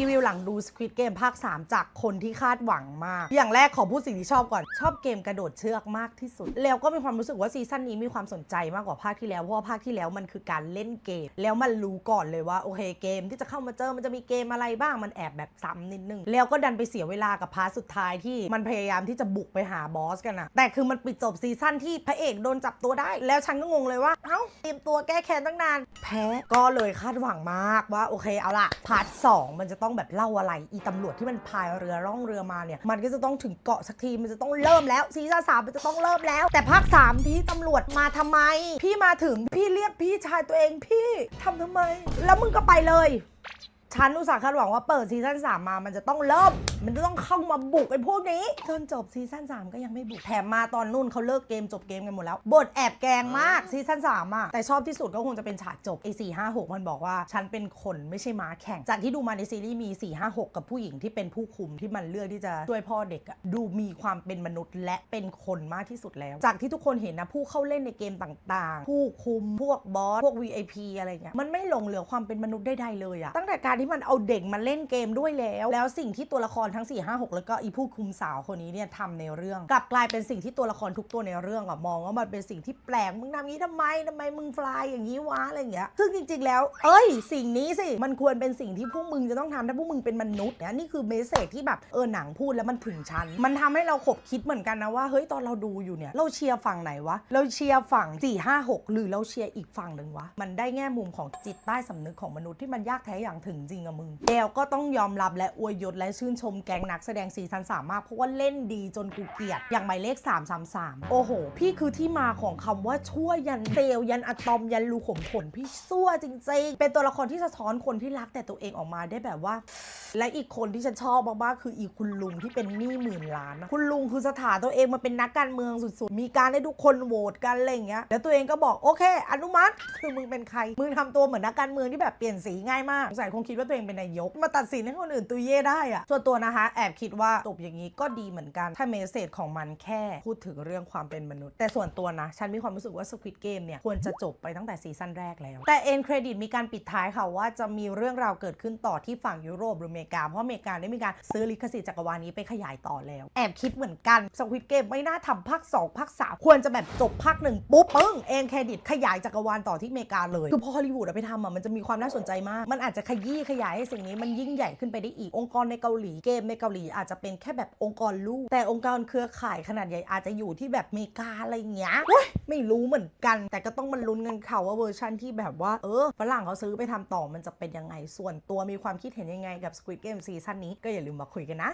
รีวิว หลังดู Squid Game ภาค 3 จากคนที่คาดหวังมาก อย่างแรกขอพูดสิ่งที่ชอบก่อน ชอบเกมกระโดดเชือกมากที่สุด แล้วก็มีความรู้สึกว่าซีซั่นนี้มีความสนใจมากกว่าภาคที่แล้ว เพราะว่าภาคที่แล้วมันคือการเล่นเกม แล้วมันรู้ก่อนเลยว่าโอเคเกมที่จะเข้ามาเจอมันจะมีเกมอะไรบ้าง มันแอบแบบซ้ำนิดนึง แล้วก็ดันไปเสียเวลากับพาร์ทสุดท้ายที่มันพยายามที่จะบุกไปหาบอสกันอะแต่คือมันปิดจบซีซั่นที่พระเอกโดนจับตัวได้ แล้วฉันก็งงเลยว่า เอ้าเตรียมตัวแก้แค้นตั้งนาน แพ้ ก็เลยคาดหวังมากว่าโอเคเอาล่ะพาร์ทสองมันจะต้องแบบเล่าอะไร อีตำรวจที่มันพายเรือร่องเรือมาเนี่ย มันก็จะต้องถึงเกาะสักที มันจะต้องเริ่มแล้วซีซั่นสามมันจะต้องเริ่มแล้ว แต่ภาคสามพี่ตำรวจมาทำไม พี่มาถึงพี่เรียกพี่ชายตัวเองพี่ทำทำไม แล้วมึงก็ไปเลย ฉันอุตส่าห์คาดหวังว่าเปิดซีซั่น3มา มันจะต้องเริ่ม มันจะต้องเข้ามาบุกไอ้พวกนี้ จนจบซีซั่น3ก็ยังไม่บุก แถมมาตอนนู่นเขาเลิกเกมจบเกมกันหมดแล้ว บทแอบแกงมากซีซั่น3อะ แต่ชอบที่สุดก็คงจะเป็นฉากจบไอ้4 5 6มันบอกว่า ฉันเป็นคนไม่ใช่ม้าแข่ง จากที่ดูมาในซีรีส์มี 4 5 6 กับผู้หญิงที่เป็นผู้คุมที่มันเลือกที่จะช่วยพ่อเด็กอะดูมีความเป็นมนุษย์และเป็นคนมากที่สุดแล้ว จากที่ทุกคนเห็นนะผู้เข้าเล่นในเกมต่างๆ ผู้คุมพวกบอสพวก VIP อะไรเงี้ยมันไม่หลงเหลือความเป็นมนุษย์ใดๆเลยอะตั้งแต่การที่มันเอาเด็กมาเล่นเกมด้วยแล้ว แล้วสิ่งที่ตัวละครทั้ง 4 5 6 แล้วก็อีผู้คุมสาวคนนี้เนี่ยทำในเรื่อง กลับกลายเป็นสิ่งที่ตัวละครทุกตัวในเรื่องอะมองว่ามันเป็นสิ่งที่แปลกมึงทำงี้ทำไมทำไมมึงฟลายอย่างนี้วะอะไรอย่างเงี้ยซึ่งจริง ๆ แล้ว เอ้ย สิ่งนี้สิมันควรเป็นสิ่งที่พวกมึงจะต้องทำถ้าพวกมึงเป็นมนุษย์เนี่ยนี่คือเมสเซจที่แบบเออหนังพูดแล้วมันถึงฉันมันทำให้เราขบคิดเหมือนกันนะว่าเฮ้ยตอนเราดูอยู่เนี่ยเราเชียร์ฝั่งไหนวะเราเชียร์ฝั่ง4 5 6 หรือเราเชียร์อีกฝั่งหนึ่งวะมันได้แง่มุมของจิตใต้สำนึกของมนุษย์ที่มันยากแท้อย่างถึงจริงอะมึงเดลก็ต้องยอมรับและอวยยศและชื่นชมแก๊งนักแสดงซีซั่นสามมาก เพราะว่าเล่นดีจนกูเกลียด อย่างหมายเลข 333 โอ้โห พี่คือที่มาของคำว่าชั่วยันเซลยันอะตอมยันรูขมขนพี่ซั่วจริงๆ เป็นตัวละครที่สะท้อนคนที่รักแต่ตัวเองออกมาได้แบบว่า และอีกคนที่ฉันชอบมากๆคืออีคุณลุงที่เป็นหนี้หมื่นล้านนะคุณลุงคือสถานตัวเองมาเป็นนักการเมืองสุดๆ มีการให้ทุกคนโหวตกันอะไรอย่างเงี้ยแล้วตัวเองก็บอกโอเค อนุมัติคือมึงเป็นใครมึงทำตัวเหมือนนักการเมืองที่แบบเปลี่ยนสีง่ายมากสงสัยคงคิดว่าตัวเองเป็นนายก มาตัดสินให้คนอื่นตุยเย่ได้อะส่วนตัวนะคะ แอบคิดว่าจบอย่างนี้ก็ดีเหมือนกันถ้าเมสเซจของมันแค่พูดถึงเรื่องความเป็นมนุษย์ แต่ส่วนตัวนะ ฉันมีความรู้สึกว่า Squid Game เนี่ยควรจะจบไปตั้งแต่ซีซั่นแรกแล้วแต่เอ็นเครดิตมีการปิดท้ายค่ะว่าจะมีเรื่องราวเกิดขึ้นต่อที่ฝั่งยุโรปหรือเมริกา เพราะอเมริกาได้มีการซื้อลิขสิทธิ์จักรวาลนี้ไปขยายต่อแล้ว แอบคิดเหมือนกัน Squid Game ไม่น่าทำภาค2ภาค3ควรจะแบบจบภาคหนึ่งปุ๊บปึ้งเอ็นเครดิตขยายจักรวาลต่อที่อเมริกาเลย คือพอฮอลลีวูดไปทำอะมันจะมีความน่าสนใจมาก มันอาจจะขยี้ขยายให้สิ่งนี้มันยิ่งใหญ่ขึ้นไปได้อีกองค์กรในเกาหลีเกมในเกาหลีอาจจะเป็นแค่แบบองค์กรลูก แต่องค์กรเครือข่ายขนาดใหญ่อาจจะอยู่ที่แบบอเมริกาอะไรเงี้ยเว้ยไม่รู้เหมือนกัน แต่ก็ต้องมันลุ้นกันค่ะว่าเวอร์ชันที่แบบว่าเออฝรั่งเขาซื้อไปทำต่อมันจะเป็นยังไงส่วนตัวมีความคิดเห็นยังไงกับ Squid Game ซีซั่นนี้ก็อย่าลืมมาคุยกันนะ